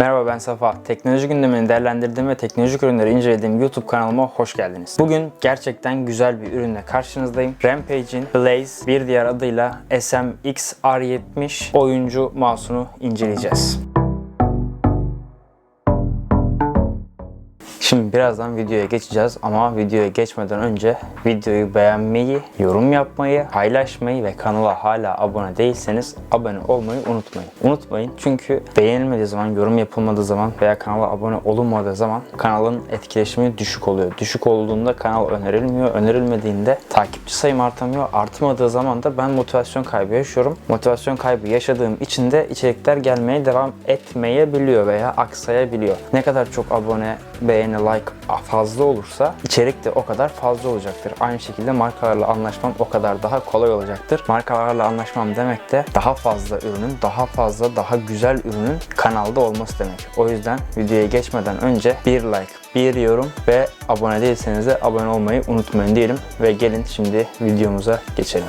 Merhaba ben Safa. Teknoloji gündemini değerlendirdiğim ve teknolojik ürünleri incelediğim YouTube kanalıma hoş geldiniz. Bugün gerçekten güzel bir ürünle karşınızdayım. Rampage'in Blaze bir diğer adıyla SMX R70 oyuncu mouse'unu inceleyeceğiz. Şimdi birazdan videoya geçeceğiz ama videoya geçmeden önce videoyu beğenmeyi, yorum yapmayı, paylaşmayı ve kanala hala abone değilseniz abone olmayı unutmayın. Unutmayın çünkü beğenilmediği zaman, yorum yapılmadığı zaman veya kanala abone olunmadığı zaman kanalın etkileşimi düşük oluyor. Düşük olduğunda kanal önerilmiyor. Önerilmediğinde takipçi sayım artamıyor. Artmadığı zaman da ben motivasyon kaybı yaşıyorum. Motivasyon kaybı yaşadığım için de içerikler gelmeye devam etmeyebiliyor veya aksayabiliyor. Ne kadar çok abone, beğeni, like fazla olursa içerik de o kadar fazla olacaktır. Aynı şekilde markalarla anlaşmam o kadar daha kolay olacaktır. Markalarla anlaşmam demek de daha fazla ürünün, daha fazla, daha güzel ürünün kanalda olması demek. O yüzden videoya geçmeden önce bir like, bir yorum ve abone değilseniz de abone olmayı unutmayın diyelim ve gelin şimdi videomuza geçelim.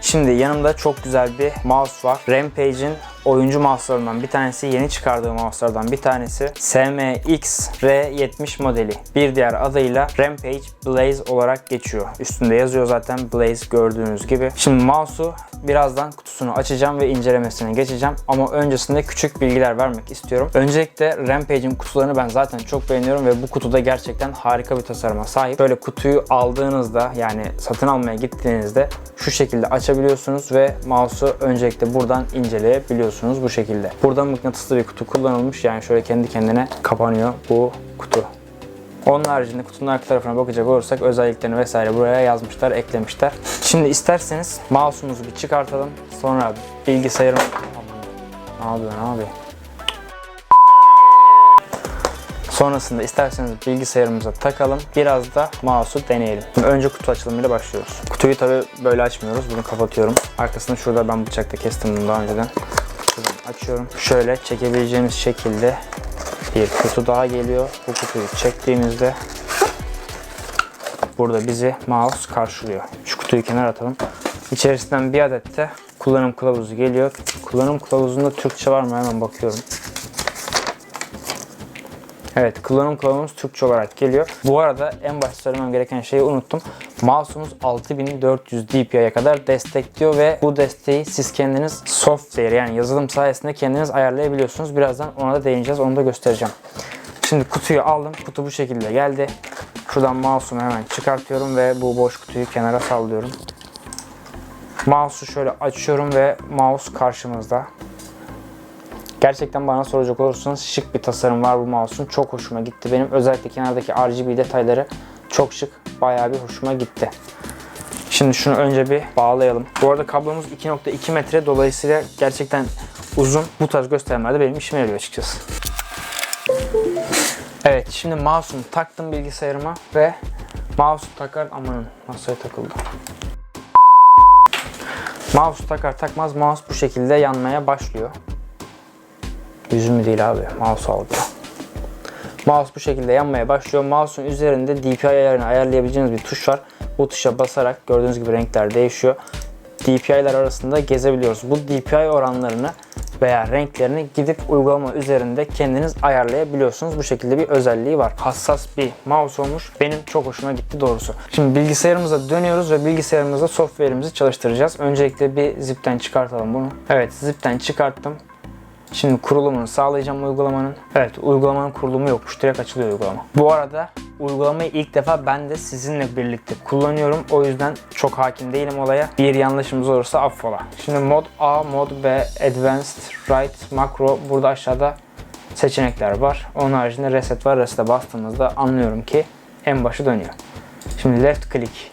Şimdi yanımda çok güzel bir mouse var. Rampage'in oyuncu mouse'larından bir tanesi, yeni çıkardığı mouse'lardan bir tanesi SMX R70 modeli. Bir diğer adıyla Rampage Blaze olarak geçiyor. Üstünde yazıyor zaten Blaze gördüğünüz gibi. Şimdi mouse'u birazdan kutusunu açacağım ve incelemesine geçeceğim. Ama öncesinde küçük bilgiler vermek istiyorum. Öncelikle Rampage'in kutularını ben zaten çok beğeniyorum ve bu kutuda gerçekten harika bir tasarıma sahip. Böyle kutuyu aldığınızda yani satın almaya gittiğinizde şu şekilde açabiliyorsunuz ve mouse'u öncelikle buradan inceleyebiliyorsunuz bu şekilde. Burada mıknatıslı bir kutu kullanılmış. Yani şöyle kendi kendine kapanıyor bu kutu. Onun haricinde kutunun arka tarafına bakacak olursak özelliklerini vesaire buraya yazmışlar, eklemişler. Şimdi isterseniz mouse'umuzu bir çıkartalım. Sonra bilgisayarım... Ne yapıyor, ne yapıyor? Sonrasında isterseniz bilgisayarımıza takalım. Biraz da mouse'u deneyelim. Şimdi önce kutu açılımıyla başlıyoruz. Kutuyu tabi böyle açmıyoruz. Bunu kapatıyorum. Arkasını şurada ben bıçakla kestim bunu daha önceden. Açıyorum. Şöyle çekebileceğimiz şekilde bir kutu daha geliyor. Bu kutuyu çektiğimizde burada bizi mouse karşılıyor. Şu kutuyu kenara atalım. İçerisinden bir adet de kullanım kılavuzu geliyor. Kullanım kılavuzunda Türkçe var mı hemen bakıyorum. Evet kullanım kılavuzumuz Türkçe olarak geliyor. Bu arada en başta söylemem gereken şeyi unuttum. Mouse'umuz 6400 dpi'ye kadar destekliyor ve bu desteği siz kendiniz software yani yazılım sayesinde kendiniz ayarlayabiliyorsunuz. Birazdan ona da değineceğiz. Onu da göstereceğim. Şimdi kutuyu aldım. Kutu bu şekilde geldi. Şuradan mouse'umu hemen çıkartıyorum ve bu boş kutuyu kenara sallıyorum. Mouse'u şöyle açıyorum ve mouse karşımızda. Gerçekten bana soracak olursanız şık bir tasarım var bu mouse'un. Çok hoşuma gitti. Benim özellikle kenardaki RGB detayları çok şık. Bayağı bir hoşuma gitti. Şimdi şunu önce bir bağlayalım. Bu arada kablomuz 2.2 metre. Dolayısıyla gerçekten uzun. Bu tarz göstermelerde benim işime yarıyor açıkçası. Evet şimdi mouse'umu taktım bilgisayarıma ve mouse takar amanın masaya takıldı. Mouse takar takmaz mouse bu şekilde yanmaya başlıyor. Yüzümü değil abi. Mouse aldı. Mouse bu şekilde yanmaya başlıyor. Mouse'un üzerinde DPI ayarını ayarlayabileceğiniz bir tuş var. Bu tuşa basarak gördüğünüz gibi renkler değişiyor. DPI'ler arasında gezebiliyoruz. Bu DPI oranlarını veya renklerini gidip uygulama üzerinde kendiniz ayarlayabiliyorsunuz. Bu şekilde bir özelliği var. Hassas bir mouse olmuş. Benim çok hoşuma gitti doğrusu. Şimdi bilgisayarımıza dönüyoruz ve bilgisayarımızda software'imizi çalıştıracağız. Öncelikle bir zipten çıkartalım bunu. Evet zipten çıkarttım. Şimdi kurulumunu sağlayacağım uygulamanın. Evet uygulamanın kurulumu yokmuş. Direkt açılıyor uygulama. Bu arada uygulamayı ilk defa ben de sizinle birlikte kullanıyorum. O yüzden çok hakim değilim olaya. Bir yanlışımız olursa affola. Şimdi mod A, mod B, Advanced, Right, Macro burada aşağıda seçenekler var. Onun haricinde reset var. Reset'e bastığımızda anlıyorum ki en başı dönüyor. Şimdi left click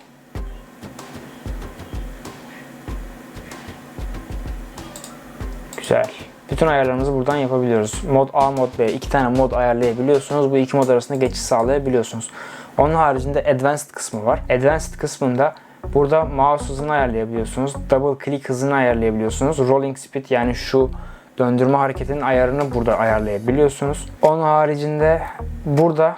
Güzel. Bütün ayarlarımızı buradan yapabiliyoruz. Mod A, mod B. iki tane mod ayarlayabiliyorsunuz. Bu iki mod arasında geçiş sağlayabiliyorsunuz. Onun haricinde Advanced kısmı var. Advanced kısmında burada mouse hızını ayarlayabiliyorsunuz. Double click hızını ayarlayabiliyorsunuz. Rolling speed yani şu döndürme hareketinin ayarını burada ayarlayabiliyorsunuz. Onun haricinde burada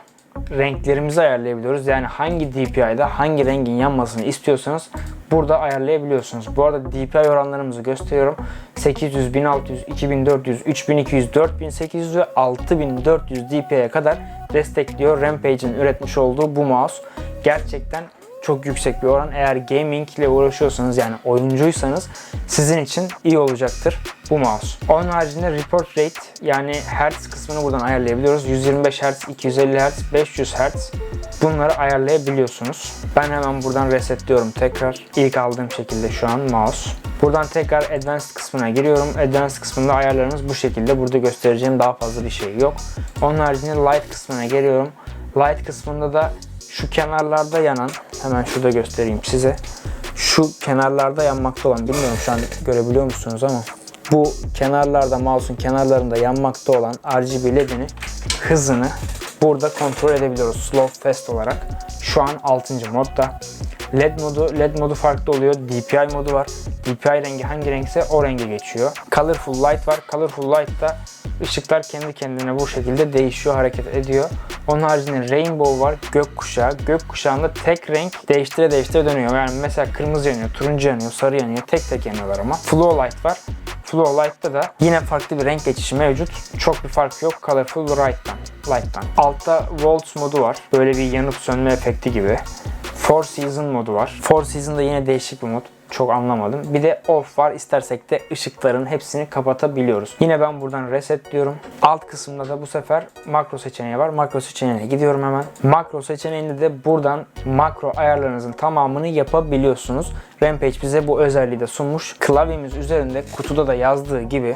renklerimizi ayarlayabiliyoruz. Yani hangi DPI'de hangi rengin yanmasını istiyorsanız burada ayarlayabiliyorsunuz. Bu arada DPI oranlarımızı gösteriyorum. 800, 1600, 2400, 3200, 4800 ve 6400 dpi'ye kadar destekliyor. Rampage'in üretmiş olduğu bu mouse gerçekten çok yüksek bir oran. Eğer gaming ile uğraşıyorsanız yani oyuncuysanız sizin için iyi olacaktır bu mouse. Onun haricinde report rate yani hertz kısmını buradan ayarlayabiliyoruz. 125 Hz, 250 Hz, 500 Hz bunları ayarlayabiliyorsunuz. Ben hemen buradan resetliyorum tekrar. İlk aldığım şekilde şu an mouse. Buradan tekrar Advanced kısmına giriyorum. Advanced kısmında ayarlarımız bu şekilde. Burada göstereceğim daha fazla bir şey yok. Onun haricinde Light kısmına geliyorum. Light kısmında da şu kenarlarda yanan, hemen şurada göstereyim size. Şu kenarlarda yanmakta olan, bilmiyorum şu an görebiliyor musunuz ama bu kenarlarda, mouse'un kenarlarında yanmakta olan RGB ledini hızını burada kontrol edebiliyoruz slow fast olarak. Şu an 6. modda. LED modu, LED modu farklı oluyor. DPI modu var. DPI rengi hangi renkse o renge geçiyor. Colorful light var. Colorful light'ta ışıklar kendi kendine bu şekilde değişiyor, hareket ediyor. Onun haricinde rainbow var, gökkuşağı. Gökkuşağında tek renk değiştire değiştire dönüyor. Yani mesela kırmızı yanıyor, turuncu yanıyor, sarı yanıyor. Tek tek yanıyorlar ama. Flow light var. Flow Light'ta da yine farklı bir renk geçişi mevcut. Çok bir fark yok Colorful Light'tan. Light'tan. Altta Volts modu var. Böyle bir yanıp sönme efekti gibi. Four Season modu var. Four Season'da yine değişik bir mod. Çok anlamadım. Bir de off var. İstersek de ışıkların hepsini kapatabiliyoruz. Yine ben buradan reset diyorum. Alt kısımda da bu sefer makro seçeneği var. Makro seçeneğine gidiyorum hemen. Makro seçeneğinde de buradan makro ayarlarınızın tamamını yapabiliyorsunuz. Rampage bize bu özelliği de sunmuş. Klavyemiz üzerinde kutuda da yazdığı gibi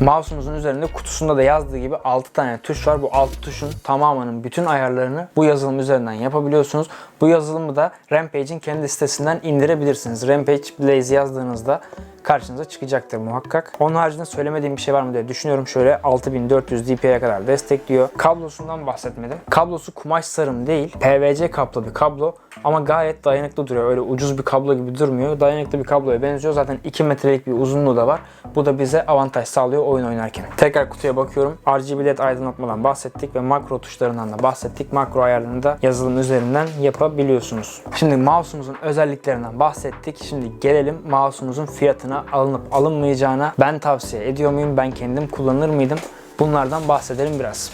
Mouse'umuzun üzerinde kutusunda da yazdığı gibi 6 tane tuş var. Bu 6 tuşun tamamının bütün ayarlarını bu yazılım üzerinden yapabiliyorsunuz. Bu yazılımı da Rampage'in kendi sitesinden indirebilirsiniz. Rampage Blaze yazdığınızda karşınıza çıkacaktır muhakkak. Onun haricinde söylemediğim bir şey var mı diye düşünüyorum. Şöyle 6400 dpi'ye kadar destekliyor. Kablosundan bahsetmedim. Kablosu kumaş sarım değil. PVC kaplı bir kablo ama gayet dayanıklı duruyor. Öyle ucuz bir kablo gibi durmuyor. Dayanıklı bir kabloya benziyor. Zaten 2 metrelik bir uzunluğu da var. Bu da bize avantaj sağlıyor oyun oynarken. Tekrar kutuya bakıyorum. RGB LED aydınlatmadan bahsettik ve makro tuşlarından da bahsettik. Makro ayarlarını da yazılım üzerinden yapabiliyorsunuz. Şimdi mouse'umuzun özelliklerinden bahsettik. Şimdi gelelim mouse'umuzun fiyatına alınıp alınmayacağına. Ben tavsiye ediyor muyum? Ben kendim kullanır mıydım? Bunlardan bahsedelim biraz.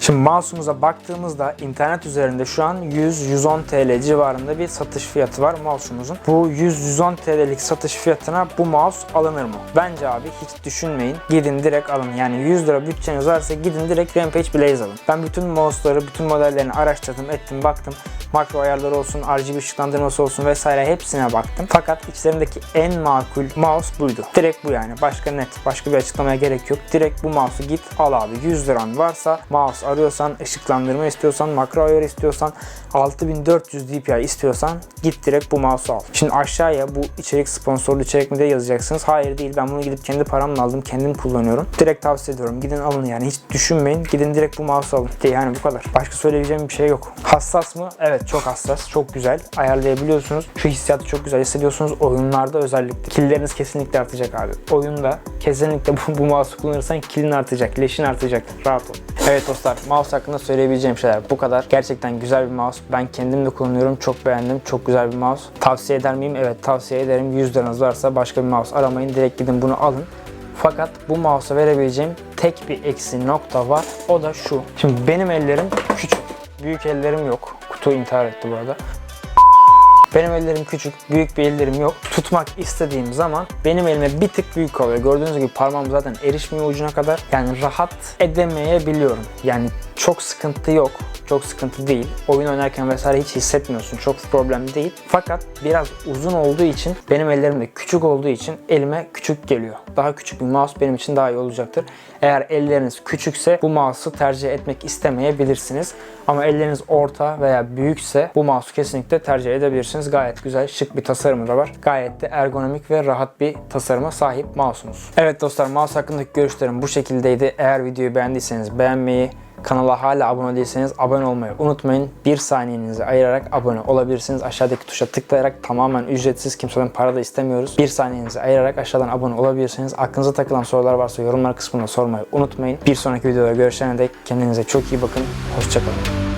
Şimdi mouse'umuza baktığımızda internet üzerinde şu an 100-110 TL civarında bir satış fiyatı var mouse'umuzun. Bu 100-110 TL'lik satış fiyatına bu mouse alınır mı? Bence abi hiç düşünmeyin. Gidin direkt alın. Yani 100 lira bütçeniz varsa gidin direkt Rampage Blaze alın. Ben bütün mouse'ları, bütün modellerini araştırdım, ettim, baktım. Makro ayarları olsun, RGB ışıklandırması olsun vesaire hepsine baktım. Fakat içlerindeki en makul mouse buydu. Direkt bu yani. Başka net, başka bir açıklamaya gerek yok. Direkt bu mouse'u git al abi. 100 liran varsa mouse arıyorsan, ışıklandırma istiyorsan, makro ayarı istiyorsan, 6400 dpi istiyorsan git direkt bu mouse'u al. Şimdi aşağıya bu içerik sponsorlu içerik mi diye yazacaksınız. Hayır değil. Ben bunu gidip kendi paramla aldım. Kendim kullanıyorum. Direkt tavsiye ediyorum. Gidin alın yani. Hiç düşünmeyin. Gidin direkt bu mouse'u alın. Yani bu kadar. Başka söyleyeceğim bir şey yok. Hassas mı? Evet çok hassas. Çok güzel. Ayarlayabiliyorsunuz. Şu hissiyatı çok güzel hissediyorsunuz. Oyunlarda özellikle. Killleriniz kesinlikle artacak abi. Oyunda kesinlikle bu, bu mouse'u kullanırsan killin artacak. Leşin artacak. Rahat ol. Evet dostlar. Mouse hakkında söyleyebileceğim şeyler bu kadar. Gerçekten güzel bir mouse. Ben kendim de kullanıyorum. Çok beğendim. Çok güzel bir mouse. Tavsiye eder miyim? Evet tavsiye ederim. 100 liranız varsa başka bir mouse aramayın. Direkt gidin bunu alın. Fakat bu mouse'a verebileceğim tek bir eksi nokta var. O da şu. Şimdi benim ellerim küçük. Büyük ellerim yok. Kutu intihar etti bu arada. Benim ellerim küçük, büyük bir ellerim yok. Tutmak istediğim zaman benim elime bir tık büyük kalıyor. Gördüğünüz gibi parmağım zaten erişmiyor ucuna kadar. Yani rahat edemeyebiliyorum. Yani çok sıkıntı yok. Çok sıkıntı değil. Oyun oynarken vesaire hiç hissetmiyorsun. Çok problem değil. Fakat biraz uzun olduğu için benim ellerim de küçük olduğu için elime küçük geliyor. Daha küçük bir mouse benim için daha iyi olacaktır. Eğer elleriniz küçükse bu mouse'u tercih etmek istemeyebilirsiniz. Ama elleriniz orta veya büyükse bu mouse'u kesinlikle tercih edebilirsiniz. Gayet güzel, şık bir tasarımı da var. Gayet de ergonomik ve rahat bir tasarıma sahip mouse'umuz. Evet dostlar mouse hakkındaki görüşlerim bu şekildeydi. Eğer videoyu beğendiyseniz beğenmeyi, Kanala hala abone değilseniz abone olmayı unutmayın. Bir saniyenizi ayırarak abone olabilirsiniz. Aşağıdaki tuşa tıklayarak tamamen ücretsiz kimseden para da istemiyoruz. Bir saniyenizi ayırarak aşağıdan abone olabilirsiniz. Aklınıza takılan sorular varsa yorumlar kısmında sormayı unutmayın. Bir sonraki videoda görüşene dek kendinize çok iyi bakın. Hoşçakalın.